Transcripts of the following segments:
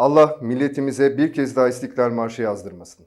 Allah milletimize bir kez daha İstiklal Marşı yazdırmasın.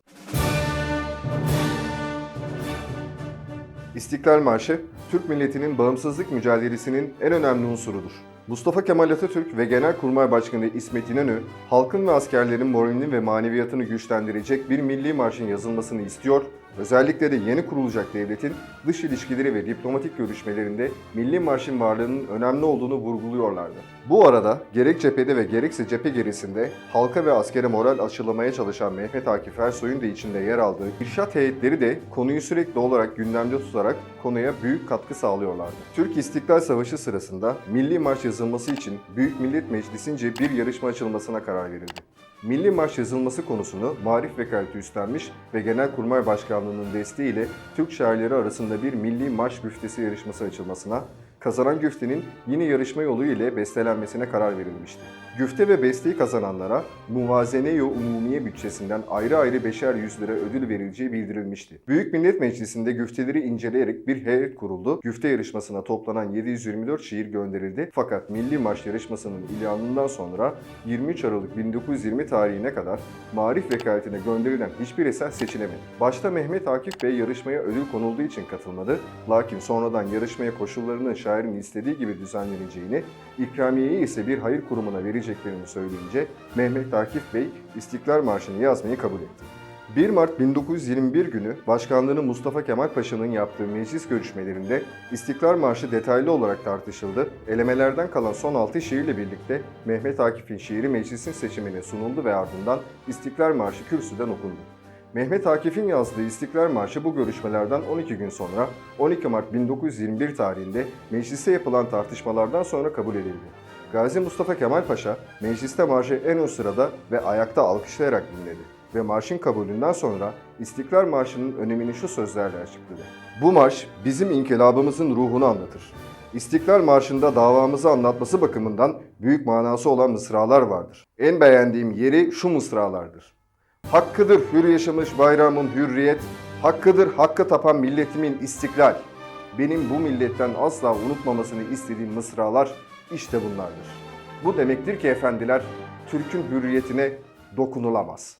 İstiklal Marşı, Türk milletinin bağımsızlık mücadelesinin en önemli unsurudur. Mustafa Kemal Atatürk ve Genelkurmay Başkanı İsmet İnönü, halkın ve askerlerin moralini ve maneviyatını güçlendirecek bir milli marşın yazılmasını istiyor, özellikle de yeni kurulacak devletin dış ilişkileri ve diplomatik görüşmelerinde milli marşın varlığının önemli olduğunu vurguluyorlardı. Bu arada gerek cephede ve gerekse cephe gerisinde halka ve askere moral aşılamaya çalışan Mehmet Akif Ersoy'un da içinde yer aldığı irşat heyetleri de konuyu sürekli olarak gündemde tutarak konuya büyük katkı sağlıyorlardı. Türk İstiklal Savaşı sırasında Milli Marş yazılması için Büyük Millet Meclisi'nce bir yarışma açılmasına karar verildi. Milli Marş yazılması konusunu Marif Vekaleti üstlenmiş ve Genelkurmay Başkanlığı'nın desteğiyle Türk şairleri arasında bir Milli Marş güftesi yarışması açılmasına, kazanan güftenin yine yarışma yolu ile bestelenmesine karar verilmişti. Güfte ve besteyi kazananlara Muvazene-i Umumiye bütçesinden ayrı ayrı beşer yüz lira ödül verileceği bildirilmişti. Büyük Millet Meclisi'nde güfteleri inceleyerek bir heyet kuruldu. Güfte yarışmasına toplanan 724 şiir gönderildi. Fakat Milli Marş yarışmasının ilanından sonra 23 Aralık 1920 tarihine kadar Marif vekaletine gönderilen hiçbir eser seçilemedi. Başta Mehmet Akif Bey yarışmaya ödül konulduğu için katılmadı. Lakin sonradan yarışmaya koşullarının şairin istediği gibi düzenleneceğini, ikramiyeyi ise bir hayır kurumuna vereceklerini söyleyince Mehmet Akif Bey İstiklal Marşı'nı yazmayı kabul etti. 1 Mart 1921 günü Başkanlığını Mustafa Kemal Paşa'nın yaptığı meclis görüşmelerinde İstiklal Marşı detaylı olarak tartışıldı. Elemelerden kalan son 6 şiirle birlikte Mehmet Akif'in şiiri meclisin seçimine sunuldu ve ardından İstiklal Marşı kürsüden okundu. Mehmet Akif'in yazdığı İstiklal Marşı bu görüşmelerden 12 gün sonra 12 Mart 1921 tarihinde mecliste yapılan tartışmalardan sonra kabul edildi. Gazi Mustafa Kemal Paşa mecliste marşı en ön sırada ve ayakta alkışlayarak dinledi ve marşın kabulünden sonra İstiklal Marşı'nın önemini şu sözlerle açıkladı. Bu marş bizim inkılabımızın ruhunu anlatır. İstiklal Marşı'nda davamızı anlatması bakımından büyük manası olan mısralar vardır. En beğendiğim yeri şu mısralardır. Hakkıdır hür yaşamış bayramın hürriyet, hakkıdır hakkı tapan milletimin istiklal. Benim bu milletten asla unutmamasını istediğim mısralar işte bunlardır. Bu demektir ki efendiler, Türk'ün hürriyetine dokunulamaz.